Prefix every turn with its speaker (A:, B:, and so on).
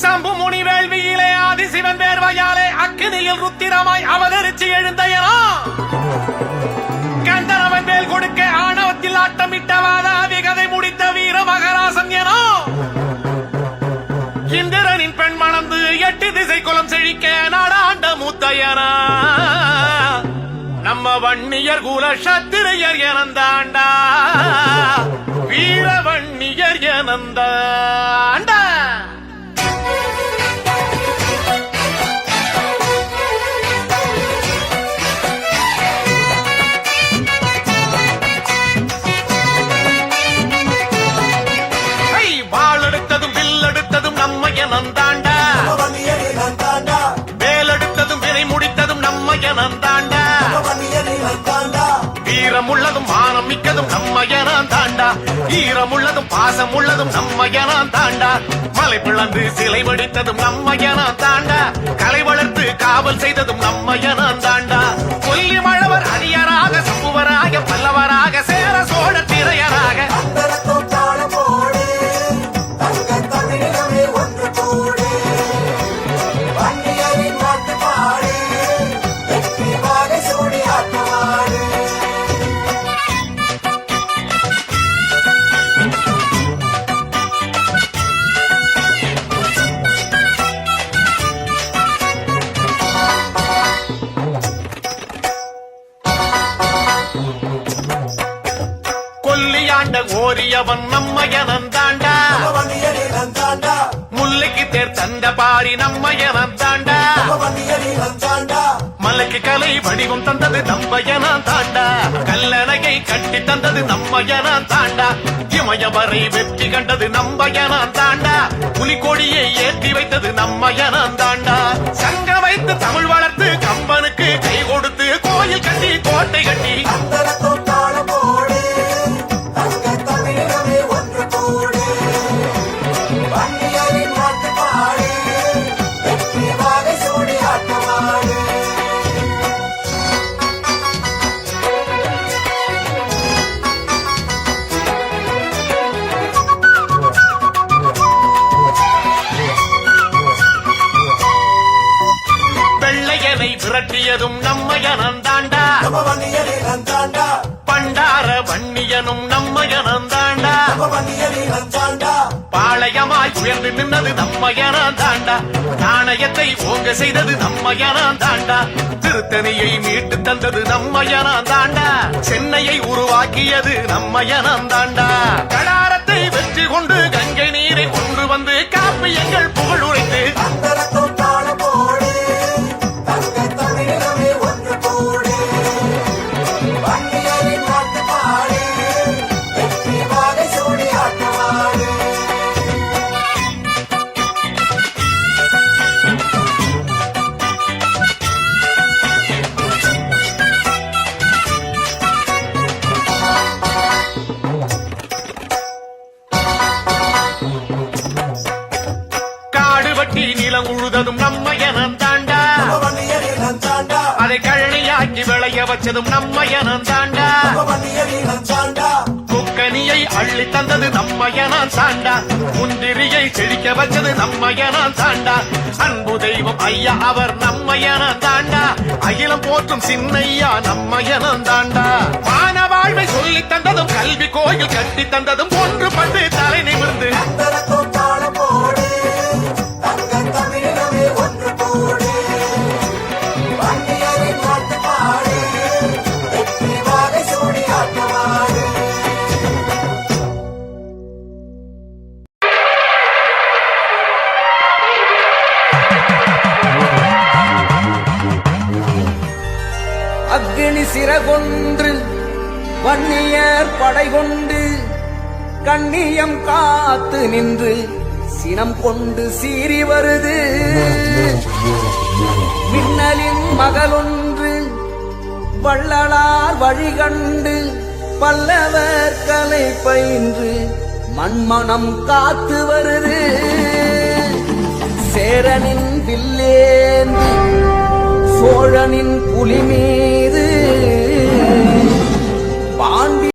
A: சம்பு முனி வேள்வியிலே ஆதி சிவன் வேர்வையாலே அக்கினியில் ருத்திரமாய் அவதரிச்சு எழுந்தையனோ? கந்தனவன் வேல் கொடுக்க ஆணவத்தில் ஆட்டமிட்டவாத அவிகதை முடித்த வீர மகராசன் எனோ? இந்திரனின் பெண் மணந்து எட்டு திசை குலம் செழிக்க நாடாண்ட மூத்தையனா? நம்ம வன்னியர் குல சத்திரையர் எனந்தாண்டா? வீர வன்னியர் எனந்தாண்டா? வேலெடுத்ததும் வினை முடித்ததும் நம்ம
B: நான் தாண்டா
A: வீரமுள்ளதும் மானம் மிக்கதும் நம்ம தாண்டா ஈரமுள்ளதும் பாசம் உள்ளதும் நம்ம தாண்டா மலை பிளந்து சிலை வடித்ததும் நம்ம தாண்டா கலை வளர்த்து காவல் செய்ததும் நம்ம தாண்டா கொல்லி மழவர் அரியராக ஓரியவன் நம்ம தாண்டா. முல்லைக்கு தேர் தந்த பாரி நம்ம தாண்டா.
B: தாண்டா
A: மலைக்கு கலை வடிவம் தந்தது நம்ம தாண்டா. கல்லணையை கட்டி தந்தது நம்ம தாண்டா. இமயவரை வெற்றி கண்டது நம்ம தாண்டா. புலிகொடியை ஏற்றி வைத்தது நம்ம தாண்டா விரட்டியதும் நம்ம தாண்டா
B: நம்ம வன்னியரே நான் தாண்டா
A: பண்டார வன்னியனும் நம்ம தாண்டா
B: நம்ம வன்னியரே நான் தாண்டா
A: பாளையமாய் உயர்ந்து நின்னது நம்ம தாண்டா நாணயத்தை ஓங்க செய்தது நம்ம தாண்டா திருத்தணியை மீட்டு தந்தது நம்ம தாண்டா சென்னையை உருவாக்கியது நம்ம தாண்டா கடாரத்தை வெற்றி கொண்டு கங்கை நீரை கொண்டு வந்து காப்பியங்கள் புகழ் உரைத்து உழுததும் நம்ம
B: நான் தாண்டா
A: அதை கழனியாக்கி விளைய வச்சதும் நம்ம
B: நான் தாண்டா
A: குக்கனியை அள்ளி தந்தது நம்ம தாண்டா முந்திரியை செழிக்க வச்சது நம்ம தாண்டா அன்பு தெய்வம் ஐயா அவர் நம்ம தாண்டா அகிலம் போற்றும் சின்னையா நம்ம தாண்டா மான வாழ்வை சொல்லி தந்ததும் கல்வி கோயில் கட்டி தந்ததும் ஒன்று பட்டு தலை நிமிர்ந்து.
C: சிறகொன்று வன்னியர் படை கொண்டு கண்ணியம் காத்து நின்று சினம் கொண்டு சீறி வருது. மின்னலின் மகளொன்று வள்ளலார் வழிகண்டு பல்லவர் கலை பயின்று மண்மணம் காத்து வருது. சேரனின் வில்லேந்து சோழனின் புலிமே